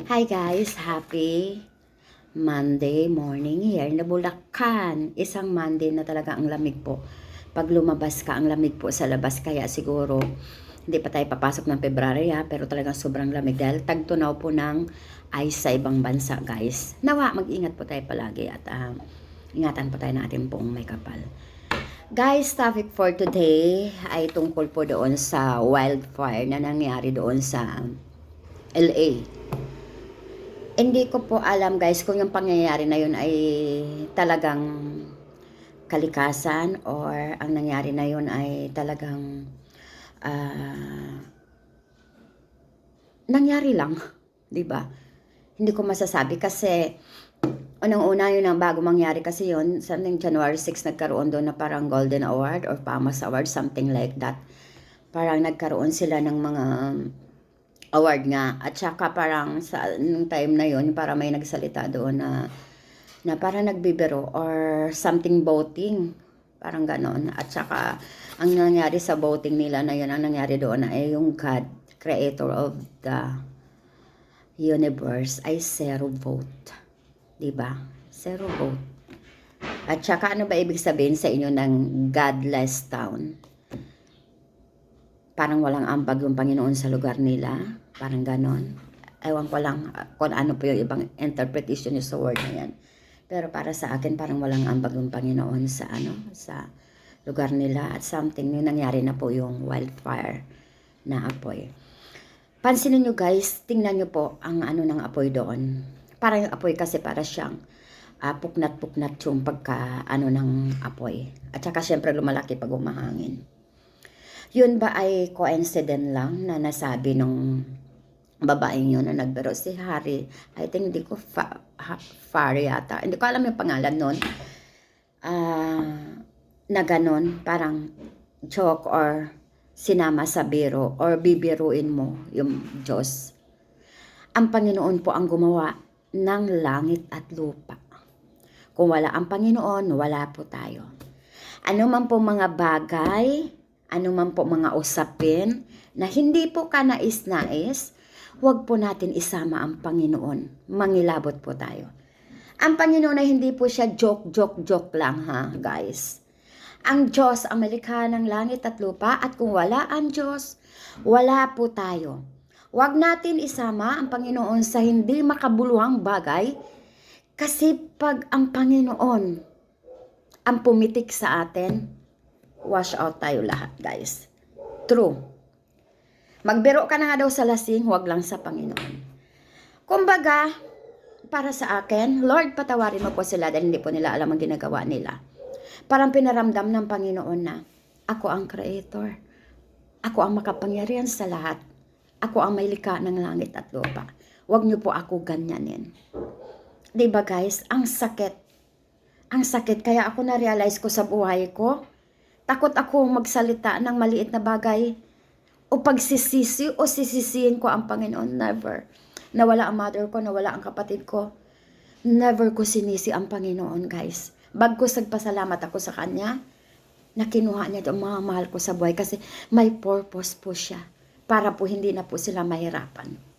Hi guys, happy Monday morning here na Bulacan. Isang Monday na talaga ang lamig po. Pag lumabas ka, ang lamig po sa labas. Kaya siguro, hindi pa tayo papasok ng February ha, pero talagang sobrang lamig dahil tagtunaw po ng ice sa ibang bansa guys. Nawa, mag-ingat po tayo palagi at ah, ingatan po tayo ng ating pong may kapal. Guys, topic for today ay tungkol po doon sa wildfire na nangyari doon sa LA. Hindi ko po alam guys kung yung pangyayari na yun ay talagang kalikasan or ang nangyari na yun ay talagang ah, nangyari lang, 'di ba? Hindi ko masasabi kasi unang-una yun ang bago mangyari kasi yun, something January 6 nagkaroon doon na parang Golden Award or PAMAS Award, something like that. Parang nagkaroon sila ng mga award nga. At saka parang sa nung time na yun, para may nagsalita doon na na parang nagbibiro or something voting. Parang ganon. At saka, ang nangyari sa voting nila na yun, ang nangyari doon ay yung God, creator of the universe, ay zero vote. 'Di ba? Zero vote. At saka, ano ba ibig sabihin sa inyo ng godless town? Parang walang ambag yung Panginoon sa lugar nila. Parang ganon. Ewan ko lang uh, kung ano po yung ibang interpretation nyo sa word na yan. Pero para sa akin, parang walang ambag yung Panginoon sa ano, sa lugar nila. At something, yung nangyari na po yung wildfire na apoy. Pansinin nyo guys, tingnan nyo po ang ano ng apoy doon. Parang yung apoy kasi para siyang uh, puknat-puknat yung pagka ano ng apoy. At saka syempre lumalaki pag umahangin. Yun ba ay coincident lang na nasabi nung babaeng yun na nagbiro si Harry. I think hindi ko fa, ha, Far yata. Hindi ko alam yung pangalan nun. Ah, na ganon, parang joke or sinama sa biro or bibiruin mo yung Diyos. Ang Panginoon po ang gumawa ng langit at lupa. Kung wala ang Panginoon, wala po tayo. Ano man po mga bagay, ano man po mga usapin na hindi po ka nais-nais, huwag po natin isama ang Panginoon. Mangilabot po tayo. Ang Panginoon ay hindi po siya joke, joke, joke lang ha, guys. Ang Diyos ang malikha ng langit at lupa at kung wala ang Diyos, wala po tayo. Huwag natin isama ang Panginoon sa hindi makabuluhang bagay kasi pag ang Panginoon ang pumitik sa atin, wash out tayo lahat, guys. True. Magbiro ka na nga daw sa lasing, huwag lang sa Panginoon. Kumbaga, para sa akin, Lord, patawarin mo po sila dahil hindi po nila alam ang ginagawa nila. Parang pinaramdam ng Panginoon na, ako ang creator. Ako ang makapangyarihan sa lahat. Ako ang may likha ng langit at lupa. Huwag niyo po ako ganyanin. ba guys? Ang sakit. Ang sakit. Kaya ako na-realize ko sa buhay ko, takot ako magsalita ng maliit na bagay o pagsisisi o sisisihin ko ang Panginoon. Never. Nawala ang mother ko, nawala ang kapatid ko. Never ko sinisi ang Panginoon, guys. Bagkus nagpasalamat ako sa Kanya, na kinuha niya ang mga mahal ko sa buhay kasi may purpose po siya para po hindi na po sila mahirapan.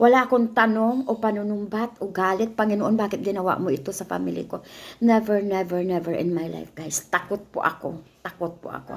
Wala akong tanong o panunumbat o galit, Panginoon, bakit ginawa mo ito sa family ko? Never, never, never in my life, guys. Takot po ako. Takot po ako.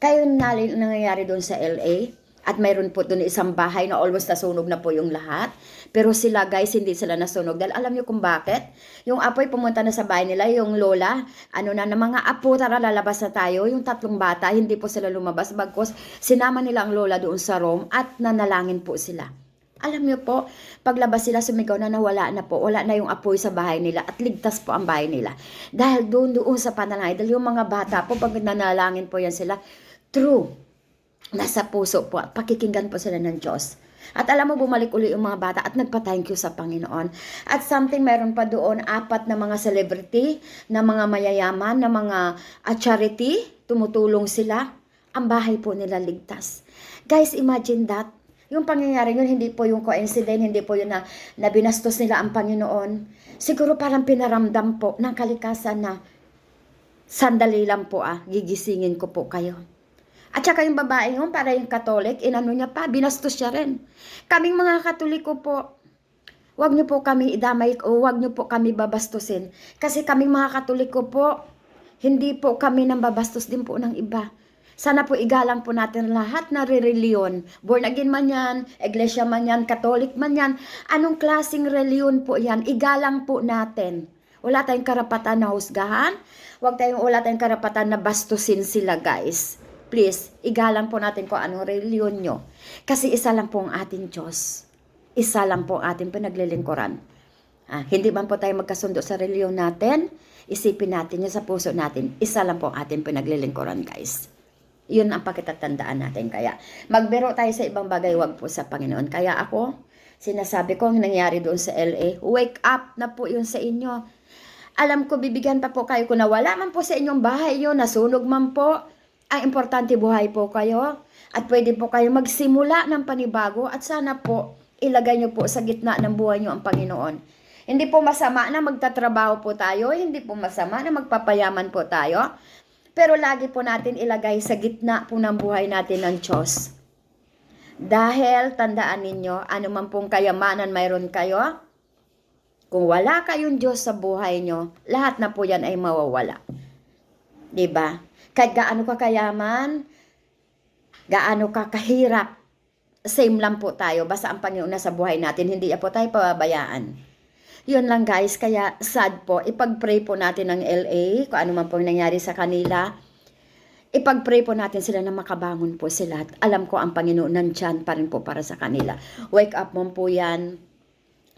Kayo nali- nangyayari doon sa LA, at mayroon po doon isang bahay na almost nasunog na po yung lahat. Pero sila guys, hindi sila nasunog. Dahil alam niyo kung bakit? Yung apoy pumunta na sa bahay nila, yung lola, ano na, na mga apo, tara lalabas na tayo. Yung tatlong bata, hindi po sila lumabas. Bagkos, sinama nila ang lola doon sa room at nanalangin po sila. Alam niyo po, paglabas sila sumigaw na nawala na po, wala na yung apoy sa bahay nila at ligtas po ang bahay nila. Dahil doon doon sa panalangin, dahil yung mga bata po, pag nanalangin po yan sila, true, nasa puso po at pakikinggan po sila ng Diyos. At alam mo, bumalik uli yung mga bata at nagpa-thank you sa Panginoon. At something, meron pa doon, apat na mga celebrity, na mga mayayaman, na mga uh, charity, tumutulong sila. Ang bahay po nila ligtas. Guys, imagine that. Yung pangyayari yun, hindi po yung coincident, hindi po yun na, na binastos nila ang Panginoon. Siguro parang pinaramdam po ng kalikasan na sandali lang po ah, gigisingin ko po kayo. At saka yung babae yun, para yung katolik, inano niya pa, binastos siya rin. Kaming mga katoliko po, Huwag niyo po kami idamay o huwag niyo po kami babastusin. Kasi kami mga katoliko po, hindi po kami nang babastos din po ng iba. Sana po igalang po natin lahat na reliyon. Born again man yan, iglesia man yan, katolik man yan. Anong klaseng reliyon po yan? Igalang po natin. Wala tayong karapatan na husgahan. Huwag tayong, wala tayong karapatan na bastusin sila guys. Please, igalang po natin kung anong reliyon nyo. Kasi isa lang po ang ating Diyos. Isa lang po ang ating pinaglilingkuran. Ah, hindi man po tayo magkasundo sa reliyon natin, isipin natin yun sa puso natin. Isa lang po ang ating pinaglilingkuran, guys. Yun ang pakitatandaan natin. Kaya, magbiro tayo sa ibang bagay, wag po sa Panginoon. Kaya ako, sinasabi ko ang nangyari doon sa LA, wake up na po yun sa inyo. Alam ko, bibigyan pa po kayo kung nawala man po sa inyong bahay yun, nasunog man po. Ang importante buhay po kayo. At pwede po kayo magsimula ng panibago at sana po ilagay nyo po sa gitna ng buhay nyo ang Panginoon. Hindi po masama na magtatrabaho po tayo, hindi po masama na magpapayaman po tayo. Pero lagi po natin ilagay sa gitna po ng buhay natin ng Diyos. Dahil tandaan ninyo, ano man pong kayamanan mayroon kayo, kung wala kayong Diyos sa buhay nyo, lahat na po yan ay mawawala. ba? Kahit gaano ka kayaman, gaano ka kahirap, same lang po tayo. Basta ang Panginoon na sa buhay natin, hindi po tayo pababayaan. Yun lang guys, kaya sad po. Ipag-pray po natin ng LA, kung ano man po nangyari sa kanila. Ipag-pray po natin sila na makabangon po sila. At alam ko ang Panginoon nandyan pa rin po para sa kanila. Wake up mo po yan.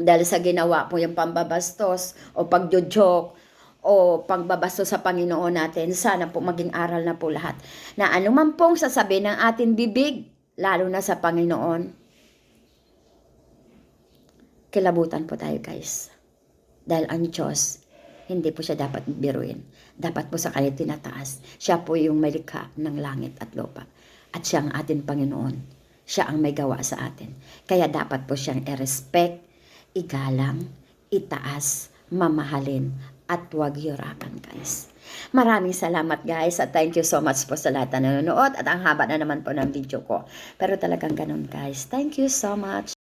Dahil sa ginawa po yung pambabastos o pagjojoke o pagbabastos sa Panginoon natin, sana po maging aral na po lahat. Na anuman pong sasabihin ng ating bibig, lalo na sa Panginoon, kilabutan po tayo guys. Dahil ang Diyos, hindi po siya dapat biruin. Dapat po sa kanya tinataas. Siya po yung may likha ng langit at lupa. At siya ang ating Panginoon. Siya ang may gawa sa atin. Kaya dapat po siyang i-respect, igalang, itaas, mamahalin, at huwag hirapan guys. Maraming salamat guys at thank you so much po sa lahat na nanonood at ang haba na naman po ng video ko. Pero talagang ganun guys. Thank you so much.